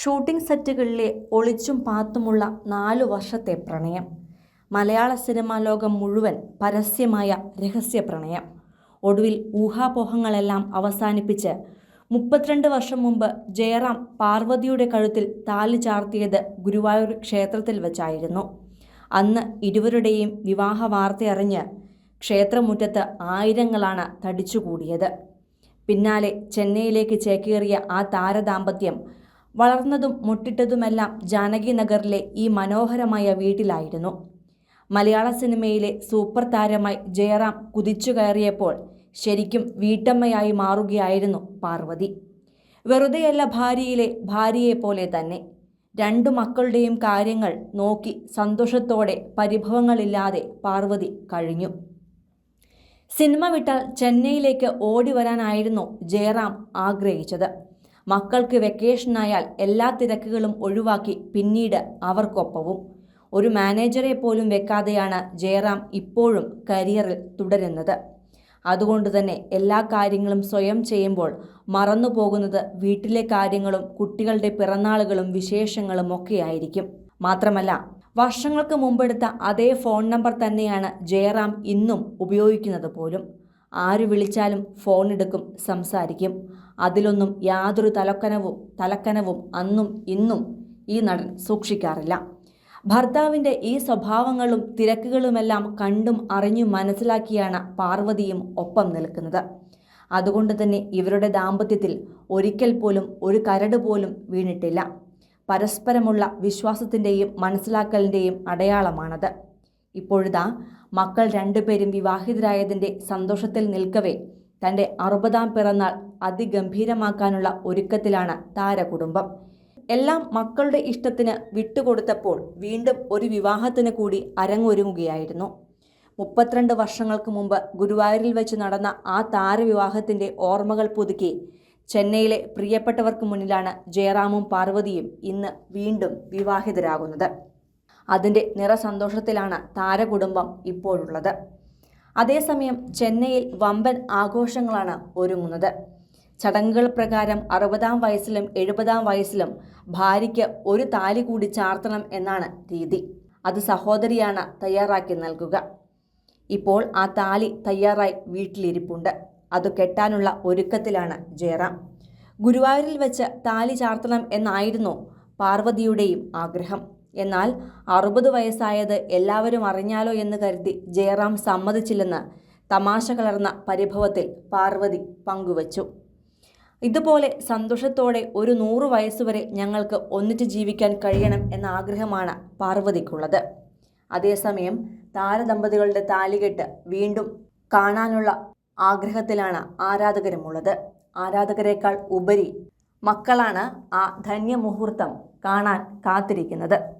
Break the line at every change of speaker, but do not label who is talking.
Shooting സെറ്റുകളിലെ ഒളിച്ചും പാത്തുമുള്ള നാലു വർഷത്തെ പ്രണയം. മലയാള സിനിമാ ലോകം മുഴുവൻ പരസ്യമായ രഹസ്യ പ്രണയം. ഒടുവിൽ ഊഹാപോഹങ്ങളെല്ലാം അവസാനിപ്പിച്ച് മുപ്പത്തിരണ്ട് വർഷം മുമ്പ് ജയറാം പാർവതിയുടെ കഴുത്തിൽ താലി ചാർത്തിയത് ഗുരുവായൂർ ക്ഷേത്രത്തിൽ വെച്ചായിരുന്നു. അന്ന് ഇരുവരുടെയും വിവാഹ വാർത്തയറിഞ്ഞ് ക്ഷേത്രമുറ്റത്ത് ആയിരങ്ങളാണ് തടിച്ചുകൂടിയത്. പിന്നാലെ ചെന്നൈയിലേക്ക് ചേക്കേറിയ ആ താരദാമ്പത്യം വളർന്നതും മുട്ടിട്ടതുമെല്ലാം ജാനകി നഗറിലെ ഈ മനോഹരമായ വീട്ടിലായിരുന്നു. മലയാള സിനിമയിലെ സൂപ്പർ താരമായി ജയറാം കുതിച്ചു കയറിയപ്പോൾ ശരിക്കും വീട്ടമ്മയായി മാറുകയായിരുന്നു പാർവതി. വെറുതെയല്ല ഭാര്യയിലെ ഭാര്യയെപ്പോലെ തന്നെ. രണ്ടു മക്കളുടെയും കാര്യങ്ങൾ നോക്കി സന്തോഷത്തോടെ പരിഭവങ്ങളില്ലാതെ പാർവതി കഴിഞ്ഞു. സിനിമ വിട്ടാൽ ചെന്നൈയിലേക്ക് ഓടി വരാനായിരുന്നു ജയറാം ആഗ്രഹിച്ചത്. മക്കൾക്ക് വെക്കേഷനായാൽ എല്ലാ തിരക്കുകളും ഒഴിവാക്കി പിന്നീട് അവർക്കൊപ്പവും. ഒരു മാനേജറെ പോലും വെക്കാതെയാണ് ജയറാം ഇപ്പോഴും കരിയറിൽ തുടരുന്നത്. അതുകൊണ്ട് തന്നെ എല്ലാ കാര്യങ്ങളും സ്വയം ചെയ്യുമ്പോൾ മറന്നു പോകുന്നത് വീട്ടിലെ കാര്യങ്ങളും കുട്ടികളുടെ പിറന്നാളുകളും വിശേഷങ്ങളും ഒക്കെ ആയിരിക്കും. മാത്രമല്ല വർഷങ്ങൾക്ക് മുമ്പെടുത്ത അതേ ഫോൺ നമ്പർ തന്നെയാണ് ജയറാം ഇന്നും ഉപയോഗിക്കുന്നത് പോലും. ആര് വിളിച്ചാലും ഫോൺ എടുക്കും സംസാരിക്കും. അതിലൊന്നും യാതൊരു തലക്കനവും തലക്കനവും അന്നും ഇന്നും ഈ നടൻ സൂക്ഷിക്കാറില്ല. ഭർത്താവിന്റെ ഈ സ്വഭാവങ്ങളും തിരക്കുകളുമെല്ലാം കണ്ടും അറിഞ്ഞും മനസ്സിലാക്കിയാണ് പാർവതിയും ഒപ്പം നിൽക്കുന്നത്. അതുകൊണ്ട് തന്നെ ഇവരുടെ ദാമ്പത്യത്തിൽ ഒരിക്കൽ പോലും ഒരു കരട് പോലും വീണിട്ടില്ല. പരസ്പരമുള്ള വിശ്വാസത്തിന്റെയും മനസ്സിലാക്കലിന്റെയും അടയാളമാണത്. ഇപ്പോഴിതാ മക്കൾ രണ്ടുപേരും വിവാഹിതരായതിന്റെ സന്തോഷത്തിൽ നിൽക്കവേ. തന്റെ അറുപതാം പിറന്നാൾ അതിഗംഭീരമാക്കാനുള്ള ഒരുക്കത്തിലാണ് താരകുടുംബം എല്ലാം മക്കളുടെ ഇഷ്ടത്തിന് വിട്ടുകൊടുത്തപ്പോൾ വീണ്ടും ഒരു വിവാഹത്തിന് കൂടി അരങ്ങൊരുങ്ങുകയായിരുന്നു. മുപ്പത്തിരണ്ട് വർഷങ്ങൾക്ക് മുമ്പ് ഗുരുവായൂരിൽ വെച്ച് നടന്ന ആ താരവിവാഹത്തിന്റെ ഓർമ്മകൾ പുതുക്കി ചെന്നൈയിലെ പ്രിയപ്പെട്ടവർക്ക് മുന്നിലാണ് ജയറാമും പാർവതിയും ഇന്ന് വീണ്ടും വിവാഹിതരാകുന്നത്. അതിന്റെ നിറസന്തോഷത്തിലാണ് താരകുടുംബം ഇപ്പോഴുള്ളത്. അതേസമയം ചെന്നൈയിൽ വമ്പൻ ആഘോഷങ്ങളാണ് ഒരുങ്ങുന്നത്. ചടങ്ങുകൾ പ്രകാരം അറുപതാം വയസ്സിലും എഴുപതാം വയസ്സിലും ഭാര്യയ്ക്ക് ഒരു താലി കൂടി ചാർത്തണം എന്നാണ് രീതി. അത് സഹോദരിയാണ് തയ്യാറാക്കി നൽകുക. ഇപ്പോൾ ആ താലി തയ്യാറായി വീട്ടിലിരിപ്പുണ്ട്. അത് കെട്ടാനുള്ള ഒരുക്കത്തിലാണ് ജയറാം. ഗുരുവായൂരിൽ വെച്ച് താലി ചാർത്തണം എന്നായിരുന്നു പാർവതിയുടെയും ആഗ്രഹം. എന്നാൽ അറുപത് വയസ്സായത് എല്ലാവരും അറിഞ്ഞാലോ എന്ന് കരുതി ജയറാം സമ്മതിച്ചില്ലെന്ന് തമാശ കലർന്ന പരിഭവത്തിൽ പാർവതി പങ്കുവച്ചു. ഇതുപോലെ സന്തോഷത്തോടെ ഒരു നൂറു വയസ്സുവരെ ഞങ്ങൾക്ക് ഒന്നിച്ച് ജീവിക്കാൻ കഴിയണം എന്ന ആഗ്രഹമാണ് പാർവതിക്കുള്ളത്. അതേസമയം താരദമ്പതികളുടെ താലികെട്ട് വീണ്ടും കാണാനുള്ള ആഗ്രഹത്തിലാണ് ആരാധകരുമുള്ളത്. ആരാധകരെക്കാൾ ഉപരി മക്കളാണ് ആ ധന്യമുഹൂർത്തം കാണാൻ കാത്തിരിക്കുന്നത്.